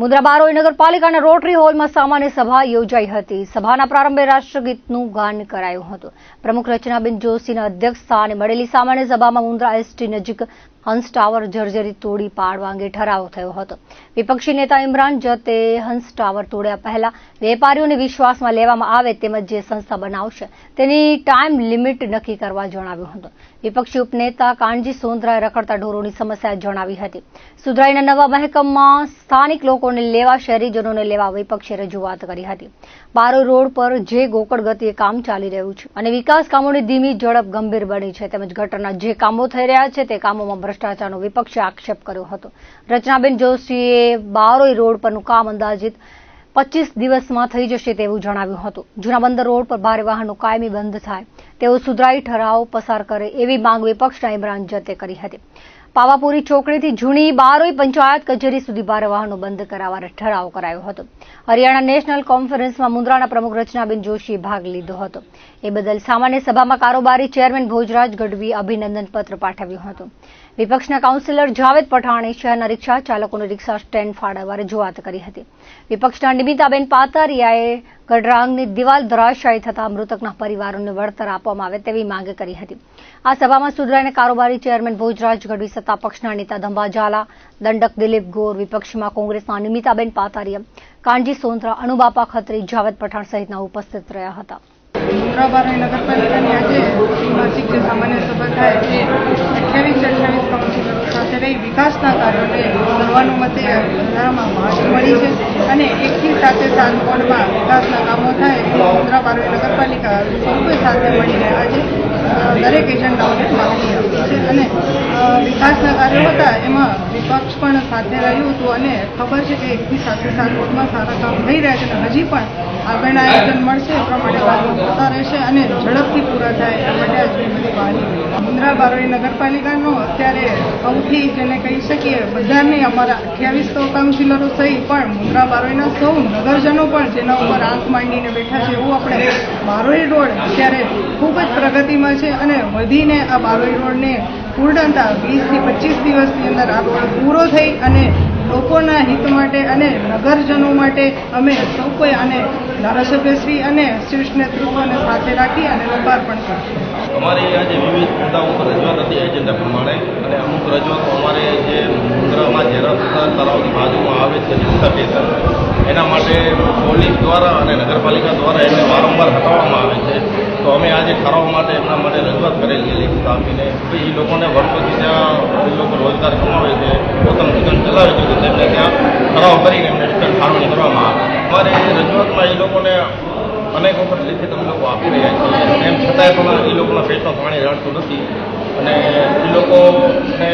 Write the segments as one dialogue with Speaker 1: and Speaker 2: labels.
Speaker 1: મુદ્રા બારોઈ નગરપાલિકાના રોટરી હોલમાં સામાન્ય સભા યોજાઈ હતી. સભાના પ્રારંભે રાષ્ટ્રગીતનું ગાન કરાયું હતું. પ્રમુખ રચનાબેન જોશીના અધ્યક્ષ સ્થાને મળેલી સામાન્ય સભામાં મુન્દ્રા એસટી નજીક હંસ ટાવર જર્જરી તોડી પાડવા અંગે ઠરાવ થયો હતો. વિપક્ષી નેતા ઇમરાન જતે હંસ ટાવર તોડ્યા પહેલા વેપારીઓને વિશ્વાસમાં લેવામાં આવે તેમજ જે સંસ્થા બનાવશે તેની ટાઈમ લિમિટ નક્કી કરવા જણાવ્યું હતું. વિપક્ષી ઉપનેતા કાનજી સોંદરાએ રખડતા ઢોરોની સમસ્યા જણાવી હતી. સુધરાઈના નવા મહેકમમાં સ્થાનિક લોકોને લેવા, શહેરીજનોને લેવા વિપક્ષે રજૂઆત કરી હતી. બારોઈ રોડ પર જે ગોકળ ગતિએ કામ ચાલી રહ્યું છે અને વિકાસ કામોની ધીમી ઝડપ ગંભીર બની છે તેમજ ગટરના જે કામો થઈ રહ્યા છે તે કામોમાં ભ્રષ્ટાચારનો વિપક્ષે આક્ષેપ કર્યો હતો. રચનાબેન જોશીએ બારોઈ રોડ પરનું કામ અંદાજિત પચીસ દિવસમાં થઈ જશે તેવું જણાવ્યું હતું. જૂના બંદર રોડ પર ભારે વાહનો કાયમી બંધ થાય. તેવો સુધરાઈ ઠરાવ પસાર કરે એવી માંગ વિપક્ષના ઇમરાન જતે કરી હતી. પાવાપુરી ચોકડીથી જૂની બારોઈ પંચાયત કચેરી સુધી ભારે વાહનો બંધ કરાવવાનો ઠરાવ કરાયો હતો. હરિયાણા નેશનલ કોન્ફરન્સમાં મુન્દ્રાના પ્રમુખ રચનાબેન જોશીએ ભાગ લીધો હતો. એ બદલ સામાન્ય સભામાં કારોબારી ચેરમેન ભોજરાજ ગઢવી અભિનંદન પત્ર પાઠવ્યું હતું. વિપક્ષના કાઉન્સિલર જાવેદ પઠાણે શહેરના રિક્ષા ચાલકોને રિક્ષા સ્ટેન્ડ ફાળવવા રજૂઆત કરી હતી. વિપક્ષના નિમિતાબેન પાતારિયાએ ગઢરાંગની દિવાલ ધરાશાયી થતા મૃતકના પરિવારોને વળતર આપવામાં આવે તેવી માંગ કરી હતી. આ સભામાં સુધરાઈને કારોબારી ચેરમેન ભોજરાજ ગઢવી સત્તા પક્ષના નેતા ધંબા ઝાલા, દંડક દિલીપ ગોર, વિપક્ષમાં કોંગ્રેસના નિમિતાબેન પાતારિયા, કાનજી સોંત્રા, અનુબાપા ખત્રી, જાવેદ પઠાણ સહિતના ઉપસ્થિત રહ્યા હતા.
Speaker 2: મુન્દ્રાબારોઈ નગરપાલિકાની આજે માસિક જે સામાન્ય સભા થાય છે, અઠ્યાવીસ અઠ્યાવીસ કાઉન્સિલરો સાથે રહી વિકાસના કાર્યોને સર્વાનુમતે વધારામાં માહિતી મળી છે અને એકથી સાથે સાત વોર્ડમાં વિકાસના કામો થાય એ મુન્દ્રાબારોઈ નગરપાલિકા સૌ સાથે મળીને આજે દરેક એજન્ડાઓને માહિતી વિકાસના કાર્યો હતા, એમાં વિપક્ષ પણ સાથે રહ્યું હતું અને ખબર છે કે એકથી સાથે સાત વોર્ડમાં સારા કામ થઈ રહ્યા છે અને હજી પણ આગળના આયોજન મળશે એ પ્રમાણે કાર્યો થતા રહેશે અને ઝડપથી પૂરા થાય એ માટે આજની બધી બહારી મુન્દ્રા બારોઈ નગરપાલિકાનો અત્યારે સૌથી જેને કહી શકીએ બધાને અમારા અઠ્યાવીસ તો કાઉન્સિલરો સહી, પણ મુન્દ્રા બારોઈના સૌ નગરજનો પણ જેના ઉપર આંખ માંડીને બેઠા છે, એવું આપણે બારોઈ રોડ અત્યારે ખૂબ જ પ્રગતિમાં છે અને વધીને આ બારોઈ રોડને પૂર્ણતા વીસથી પચીસ દિવસની અંદર આ બોર્ડ પૂરો થઈ અને લોકોના હિત માટે અને નગરજનો માટે અમે સૌ કોઈ આને ધારાસભ્યશ્રી અને શીર્ષ નેતૃત્વને સાથે રાખી અને લોકાર્પણ કરશું
Speaker 3: અમારી આજે વિવિધ મુદ્દાઓ પર રજૂઆત હતી એજન્ડા પ્રમાણે અને અમુક રજૂઆતો અમારે જે મુદ્રામાં જે રસ્તા તળાવની બાજુમાં આવે છે રિક્ષા સ્ટેશન એના માટે પોલીસ દ્વારા અને નગરપાલિકા દ્વારા એને વારંવાર હટાવવામાં આવે છે. તો અમે આજે ઠરાવ માટે એમના માટે રજૂઆત કરેલી લેખિત આપીને તો એ લોકોને વર્ષોથી ત્યાં એ લોકો રોજગાર કમાવે છે, પોતાનું જીવન ચલાવે છે, તો તેમને ત્યાં ઠરાવ કરીને એમને રિટર્ન ફાળવણી કરવામાં આવે. એ રજૂઆતમાં એ લોકોને અનેક વખત લેખિત અમે લોકો આપી રહ્યા છીએ. એમ છતાંય પણ એ લોકોના પેટમાં પાણી રડતું નથી. અને એ લોકોને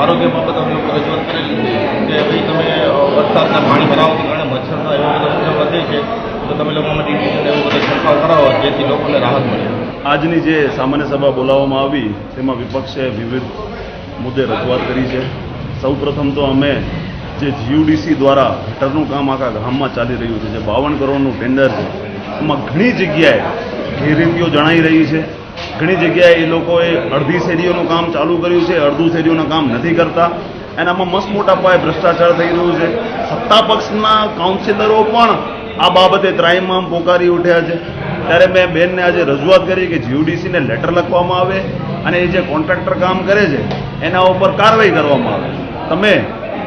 Speaker 3: આરોગ્ય બાબત અમે લોકો રજૂઆત કરેલી છે કે ભાઈ તમે વરસાદના પાણી ભરાવાથી કારણે મચ્છરના એવા બધા વધે છે, તો તમે લોકોમાં ડીટીને કરાવો જેથી લોકોને રાહત મળે.
Speaker 4: આજની જે સામાન્ય સભા બોલાવવામાં આવી, તેમાં વિપક્ષે વિવિધ મુદ્દે રજૂઆત કરી છે. સૌપ્રથમ તો અમે જે જીયુડીસી દ્વારા ગટરનું કામ આખા ગામમાં ચાલી રહ્યું છે, જે બાવન કરોડનું ટેન્ડર છે, એમાં ઘણી જગ્યાએ ગેરરીતિઓ જણાઈ રહી છે. ઘણી જગ્યાએ એ લોકોએ અડધી શેરીઓનું કામ ચાલુ કર્યું છે, અડધું શેરીઓનું કામ નથી કરતા. એનામાં મસ્ત મોટા પાયે ભ્રષ્ટાચાર થઈ રહ્યું છે. સત્તા પક્ષના કાઉન્સિલરો પણ આ બાબતે ત્રાહિમામ પોકારી ઉઠ્યા છે. ત્યારે મેં બેનને આજે રજૂઆત કરી કે જીયુડીસીને લેટર લખવામાં આવે અને એ જે કોન્ટ્રાક્ટર કામ કરે છે, એના ઉપર કાર્યવાહી કરવામાં આવે. તમે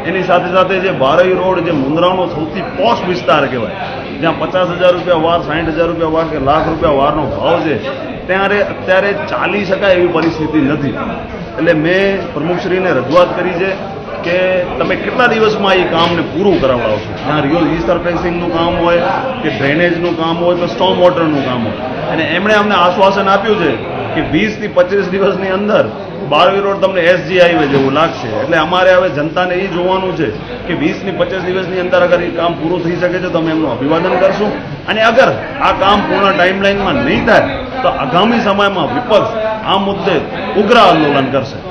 Speaker 4: એની સાથે સાથે જે બારઈ રોડ, જે મુંદ્રાનો સૌથી પોશ વિસ્તાર કહેવાય, જ્યાં પચાસ હજાર રૂપિયા વાર સાઠ હજાર રૂપિયા વાર કે લાખ રૂપિયા વારનો ભાવ છે, ત્યારે અત્યારે ચાલી શકાય એવી પરિસ્થિતિ નથી. એટલે મેં પ્રમુખશ્રીને રજૂઆત કરી છે કે તમે કેટલા દિવસમાં એ કામને પૂરું કરાવડાવશો જ્યાં રિયલ રિસર્ફેસિંગનું કામ હોય કે ડ્રેનેજનું કામ હોય કે સ્ટોમ વોટરનું કામ હોય. અને એમણે અમને આશ્વાસન આપ્યું છે કે વીસથી પચીસ દિવસની અંદર બારવી રોડ તમને એસજી હાઈવે જેવું લાગશે. એટલે અમારે હવે જનતાને એ જોવાનું છે કે વીસની પચીસ દિવસની અંદર અગર એ કામ પૂરું થઈ શકે છે તો અમે એમનું અભિવાદન કરશું. અને અગર આ કામ પૂર્ણ ટાઈમલાઈનમાં નહીં થાય, તો આગામી સમયમાં વિપક્ષ આ મુદ્દે ઉગ્ર આંદોલન કરશે.